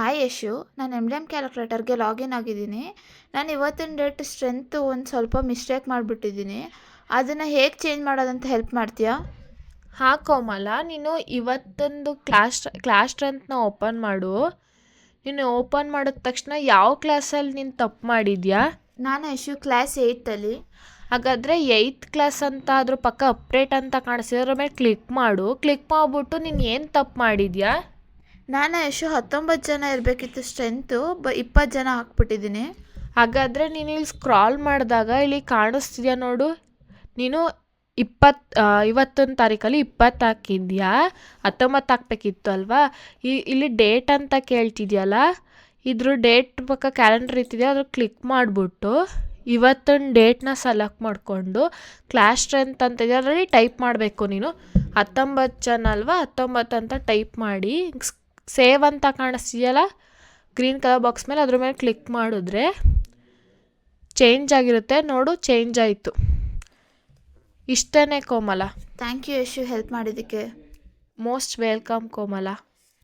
Hi Yashu ನಾನು M D M ಕ್ಯಾಲ್ಕುಲೇಟರ್ಗೆ login ಆಗಿದ್ದೀನಿ. ನಾನು ಇವತ್ತಿನ ಡೇಟ್ ಸ್ಟ್ರೆಂತ್ ಒಂದು ಸ್ವಲ್ಪ ಮಿಸ್ಟೇಕ್ ಮಾಡಿಬಿಟ್ಟಿದ್ದೀನಿ. ಅದನ್ನು ಹೇಗೆ ಚೇಂಜ್ ಮಾಡೋದಂತ ಹೆಲ್ಪ್ ಮಾಡ್ತೀಯಾ? ಹಾ ಕೋಮಲ. ನೀನು ಇವತ್ತೊಂದು ಕ್ಲಾಸ್ ಕ್ಲಾಸ್ ಸ್ಟ್ರೆಂತ್ನ ಓಪನ್ ಮಾಡು. ನೀನು ಓಪನ್ ಮಾಡಿದ ತಕ್ಷಣ ಯಾವ ಕ್ಲಾಸಲ್ಲಿ ನೀನು ತಪ್ಪು ಮಾಡಿದ್ಯಾ? ನಾನು ಯಶು ಕ್ಲಾಸ್ ಏಯ್ತಲ್ಲಿ ಹಾಗಾದರೆ ಏಯ್ತ್ ಕ್ಲಾಸ್ ಅಂತ ಅದ್ರ ಪಕ್ಕ ಅಪ್ಡೇಟ್ ಅಂತ ಕಾಣಿಸಿದ್ರ ಮೇಲೆ ಕ್ಲಿಕ್ ಮಾಡು. ಕ್ಲಿಕ್ ಮಾಡಿಬಿಟ್ಟು ನೀನು ಏನು ತಪ್ಪು ಮಾಡಿದ್ಯಾ? ನಾನು ಯಶು ಹತ್ತೊಂಬತ್ತು ಜನ ಇರಬೇಕಿತ್ತು ಸ್ಟ್ರೆಂತು ಬ ಇಪ್ಪತ್ತು ಜನ ಹಾಕ್ಬಿಟ್ಟಿದ್ದೀನಿ. ಹಾಗಾದರೆ ನೀನು ಇಲ್ಲಿ ಸ್ಕ್ರಾಲ್ ಮಾಡಿದಾಗ ಇಲ್ಲಿ ಕಾಣಿಸ್ತಿದ್ಯಾ ನೋಡು. ನೀನು ಇಪ್ಪತ್ತು ಇವತ್ತೊಂದು ತಾರೀಕಲ್ಲಿ ಇಪ್ಪತ್ತು ಹಾಕಿದ್ಯಾ? ಹತ್ತೊಂಬತ್ತು ಹಾಕ್ಬೇಕಿತ್ತು ಅಲ್ವಾ? ಈ, ಇಲ್ಲಿ ಡೇಟ್ ಅಂತ ಕೇಳ್ತಿದ್ಯಲ್ಲ, ಇದ್ರ ಡೇಟ್ ಪಕ್ಕ ಕ್ಯಾಲೆಂಡರ್ ಇರ್ತಿದೆ ಅದ್ರ ಕ್ಲಿಕ್ ಮಾಡಿಬಿಟ್ಟು ಇವತ್ತೊಂದು ಡೇಟ್ನ ಸೆಲೆಕ್ಟ್ ಮಾಡಿಕೊಂಡು ಕ್ಲಾಸ್ ಸ್ಟ್ರೆಂತ್ ಅಂತ ಅದರಲ್ಲಿ ಟೈಪ್ ಮಾಡಬೇಕು ನೀನು. ಹತ್ತೊಂಬತ್ತು ಜನ ಅಲ್ವಾ, ಹತ್ತೊಂಬತ್ತು ಅಂತ ಟೈಪ್ ಮಾಡಿ ಸೇವ್ ಅಂತ ಕಾಣಿಸ್ತಿದೆಯಲ್ಲ? ಗ್ರೀನ್ ಕಲರ್ ಬಾಕ್ಸ್ ಮೇಲೆ ಅದ್ರ ಮೇಲೆ ಕ್ಲಿಕ್ ಮಾಡಿದ್ರೆ ಚೇಂಜ್ ಆಗಿರುತ್ತೆ. ನೋಡು ಚೇಂಜ್ ಆಯಿತು. ಇಷ್ಟೇ Komala. Thank you Yashu help ಮಾಡಿದ್ದಕ್ಕೆ. Most welcome Komala.